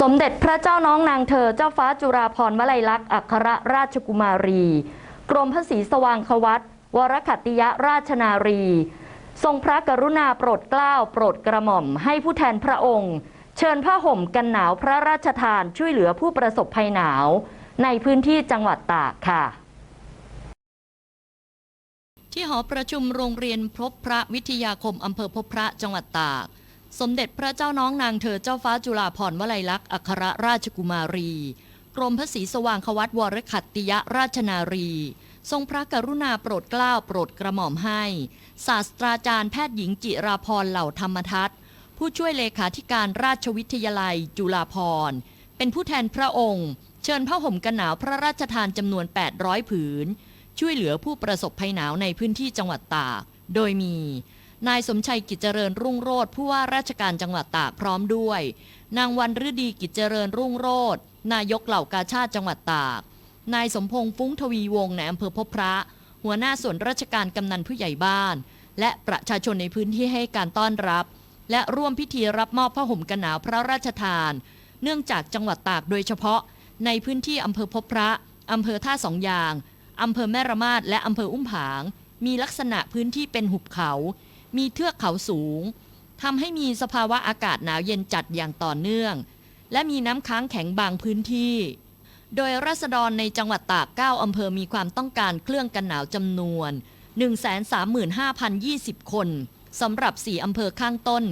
สมเด็จพระเจ้าน้องนางเธอเจ้าฟ้าจุฬาภรณ์วลัยลักษณ์อัครราชกุมารี กรมพระศรีสว่างควัตวรขัตติยราชนารี ทรงพระกรุณาโปรดเกล้าโปรดกระหม่อมให้ผู้แทนพระองค์ เชิญผ้าห่มกันหนาวพระราชทานช่วยเหลือผู้ประสบภัยหนาว ในพื้นที่จังหวัดตากค่ะที่หอประชุมโรงเรียนพบพระวิทยาคมอำเภอพบพระจังหวัดตาก สมเด็จพระเจ้าน้องนางเธอเจ้าฟ้าจุฬาภรณ์วลัยลักษณ์อัครราชกุมารี กรมพระศรีสว่างควัตวรขัตติยราชนารี ทรงพระกรุณาโปรดเกล้าโปรดกระหม่อมให้ ศาสตราจารย์แพทย์หญิงจิราพรเหล่าธรรมทัศน์ผู้ช่วยเลขาธิการราชวิทยาลัยจุฬาภรณ์เป็นผู้แทนพระองค์ เชิญผ้าห่มกันหนาวพระราชทานจำนวน 800 ผืน ช่วยเหลือผู้ประสบภัยหนาวในพื้นที่จังหวัดตาก โดยมี นายสมชัยกิจเจริญรุ่งโรธผู้ว่าราชการจังหวัดตากพร้อมด้วย นางวันฤดีกิจเจริญรุ่งโรธนายกเหล่ากาชาติจังหวัดตาก นายสมพงษ์ฟุ้งทวีวงศ์ในอำเภอพบพระ หัวหน้าส่วนราชการกำนันผู้ใหญ่บ้าน และประชาชนในพื้นที่ให้การต้อนรับ และร่วมพิธีรับมอบผ้าห่มกันหนาวพระราชทาน เนื่องจากจังหวัดตากโดยเฉพาะ ในพื้นที่อำเภอพบพระอำเภอท่าสองยางอำเภอแม่ระมาดและอำเภออุ้มผาง มีลักษณะพื้นที่เป็นหุบเขา มีเทือกเขาสูงทำให้มีสภาวะอากาศหนาวเย็นจัดอย่างต่อเนื่อง และมีน้ำค้างแข็งบางพื้นที่ โดยรัษฎรในจังหวัดตาก9อำเภอมีความต้องการเครื่องกันหนาวจำนวน 135,020 คนสำหรับ 4 อำเภอข้างต้น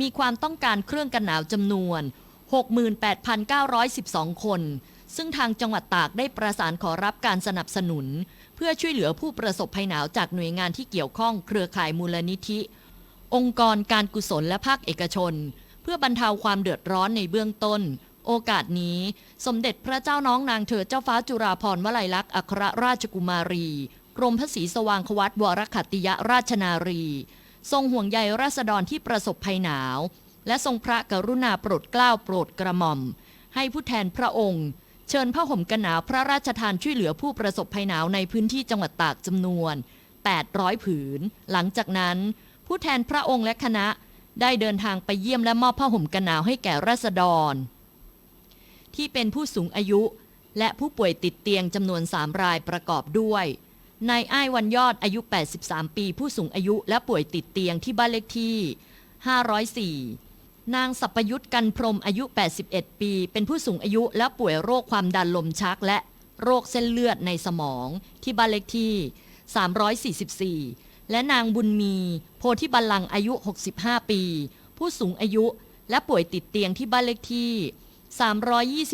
มีความต้องการเครื่องกันหนาวจำนวน 68,912 คน ซึ่งทางจังหวัดตากได้ประสานขอรับการสนับสนุน เพื่อช่วยเหลือผู้ประสบภัยหนาวจากหน่วยงานที่เกี่ยวข้องเครือข่ายมูลนิธิ องค์กรการกุศลและภาคเอกชน เพื่อบรรเทาความเดือดร้อนในเบื้องต้น โอกาสนี้ สมเด็จพระเจ้าน้องนางเธอเจ้าฟ้าจุฬาภรณ์วลัยลักษณ์อัครราชกุมารี กรมพระศรีสว่างควัตวรขัตติยราชนารี ทรงห่วงใยราษฎรที่ประสบภัยหนาว และทรงพระกรุณาโปรดเกล้าโปรดกระหม่อม ให้ผู้แทนพระองค์ เชิญผ้าห่มกันหนาวพระราชทานช่วยเหลือผู้ประสบภัยหนาวในพื้นที่จังหวัดตากจำนวน 800 ผืน หลังจากนั้น ผู้แทนพระองค์และคณะได้เดินทางไปเยี่ยมและมอบผ้าห่มกันหนาวให้แก่ราษฎร ที่เป็นผู้สูงอายุ และผู้ป่วยติดเตียงจำนวน 3 รายประกอบด้วยนายอ้ายวันยอดอายุ 83 ปี ผู้สูงอายุและป่วยติดเตียงที่บ้านเลขที่ 504 นางสัพยุทธกันพรมอายุ 81 ปี เป็นผู้สูงอายุและป่วยโรคความดันลมชักและโรคเส้นเลือดในสมองที่บ้านเลขที่ 344 และนางบุญมี โพธิบัลลังอายุ 65 ปี ผู้สูงอายุและป่วยติดเตียงที่บ้านเลขที่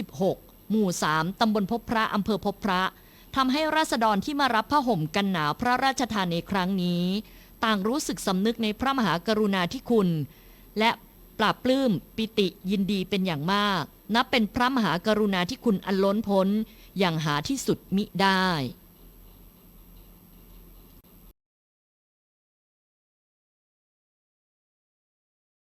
326 หมู่ 3 ตำบลพบพระอำเภอพบพระทำให้ราษฎรที่มารับผ้าห่มกันหนาวพระราชทานในครั้งนี้ ต่างรู้สึกสำนึกในพระมหากรุณาธิคุณ และ ปราบปลื้มปิติยินดีเป็นอย่างมาก นับเป็นพระมหากรุณาที่คุณอันล้นพ้น อย่างหาที่สุดมิได้